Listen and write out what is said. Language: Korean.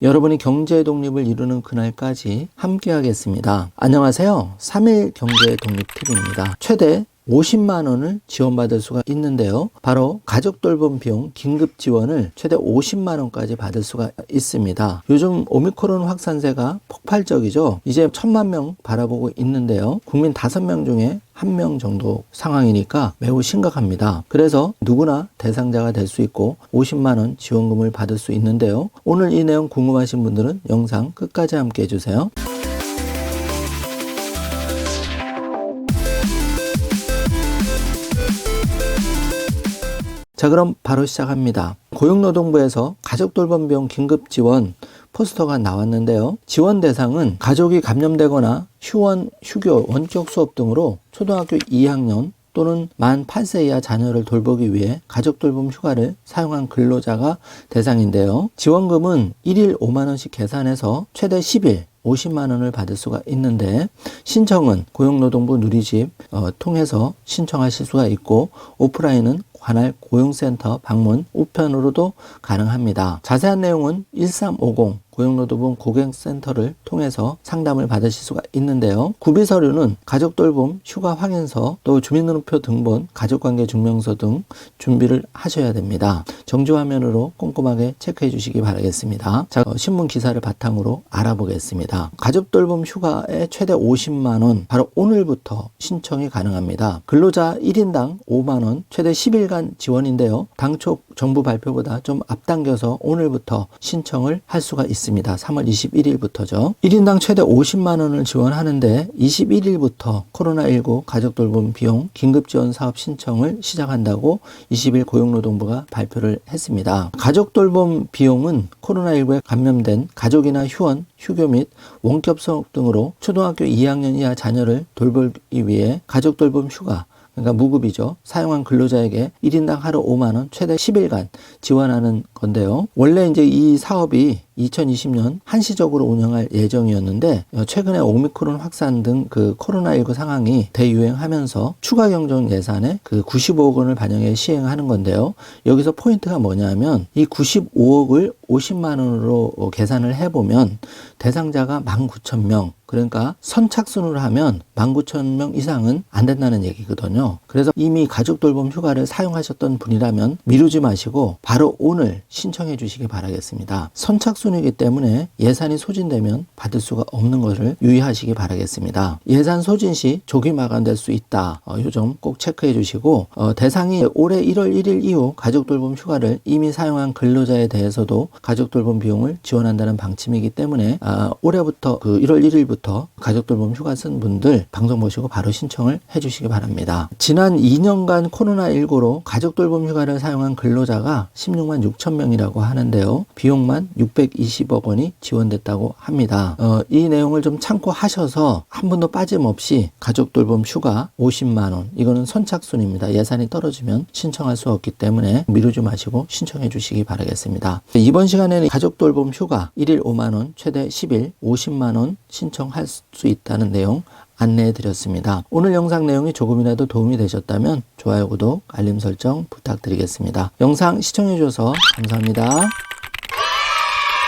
여러분이 경제 독립을 이루는 그날까지 함께 하겠습니다. 안녕하세요. 3일 경제 독립 팁입니다. 최대 50만 원을 지원받을 수가 있는데요. 바로 가족 돌봄 비용 긴급 지원을 최대 50만 원까지 받을 수가 있습니다. 요즘 오미크론 확산세가 폭발적이죠. 이제 천만 명 바라보고 있는데요. 국민 5명 중에 한명 정도 상황이니까 매우 심각합니다. 그래서 누구나 대상자가 될 수 있고 50만 원 지원금을 받을 수 있는데요. 오늘 이 내용 궁금하신 분들은 영상 끝까지 함께 해주세요. 자 그럼 바로 시작합니다. 고용노동부에서 가족돌봄 비용 긴급 지원 포스터가 나왔는데요. 지원 대상은 가족이 감염되거나 휴원, 휴교, 원격 수업 등으로 초등학교 2학년 또는 만 8세 이하 자녀를 돌보기 위해 가족 돌봄 휴가를 사용한 근로자가 대상인데요. 지원금은 1일 5만원씩 계산해서 최대 10일 50만 원을 받을 수가 있는데 신청은 고용노동부 누리집 어, 통해서 신청하실 수가 있고 오프라인은 관할 고용센터 방문 우편으로도 가능합니다. 자세한 내용은 1350 고용노동부 고객센터를 통해서 상담을 받으실 수가 있는데요. 구비 서류는 가족 돌봄 휴가 확인서 또 주민등록표 등본 가족관계 증명서 등 준비를 하셔야 됩니다. 정지 화면으로 꼼꼼하게 체크해 주시기 바라겠습니다. 자, 어, 신문 기사를 바탕으로 알아보겠습니다. 가족 돌봄 휴가에 최대 50만 원 바로 오늘부터 신청이 가능합니다. 근로자 1인당 5만 원 최대 10일간 지원인데요. 당초 정부 발표보다 좀 앞당겨서 오늘부터 신청을 할 수가 있습니다. 3월 21일부터죠. 1인당 최대 50만 원을 지원하는데 21일부터 코로나19 가족 돌봄 비용 긴급 지원 사업 신청을 시작한다고 20일 고용노동부가 발표를 했습니다. 가족 돌봄 비용은 코로나19에 감염된 가족이나 휴원, 휴교 및 원격 수업 등으로 초등학교 2학년 이하 자녀를 돌보기 위해 가족 돌봄 휴가 그러니까 무급이죠. 사용한 근로자에게 1인당 하루 5만 원, 최대 10일간 지원하는 건데요. 원래 이제 이 사업이 2020년 한시적으로 운영할 예정이었는데 어, 최근에 오미크론 확산 등 그 코로나19 상황이 대유행하면서 추가 경정 예산에 그 95억 원을 반영해 시행하는 건데요. 여기서 포인트가 뭐냐면 이 95억을 50만 원으로 어, 계산을 해보면 대상자가 19,000명 그러니까 선착순으로 하면 19,000명 이상은 안 된다는 얘기거든요. 그래서 이미 가족 돌봄 휴가를 사용하셨던 분이라면 미루지 마시고 바로 오늘 신청해 주시기 바라겠습니다. 선착순 이기 때문에 예산이 소진되면 받을 수가 없는 것을 유의하시기 바라겠습니다. 예산 소진 시 조기 마감될 수 있다. 어, 요점 꼭 체크해 주시고 어, 대상이 올해 1월 1일 이후 가족 돌봄 휴가를 이미 사용한 근로자에 대해서도 가족 돌봄 비용을 지원한다는 방침이기 때문에 아, 올해부터 그 1월 1일부터 가족 돌봄 휴가 쓴 분들 방송 보시고 바로 신청을 해 주시기 바랍니다. 지난 2년간 코로나19로 가족 돌봄 휴가를 사용한 근로자가 16만 6천 명이라고 하는데요. 비용만 620억 원이 지원됐다고 합니다. 어, 이 내용을 좀 참고하셔서 한 분도 빠짐없이 가족 돌봄 휴가 50만 원 이거는 선착순입니다. 예산이 떨어지면 신청할 수 없기 때문에 미루지 마시고 신청해 주시기 바라겠습니다. 이번 시간에는 가족 돌봄 휴가 1일 5만 원, 최대 10일 50만 원 신청할 수 있다는 내용 안내해 드렸습니다. 오늘 영상 내용이 조금이라도 도움이 되셨다면 좋아요, 구독, 알림 설정 부탁드리겠습니다. 영상 시청해 주셔서 감사합니다.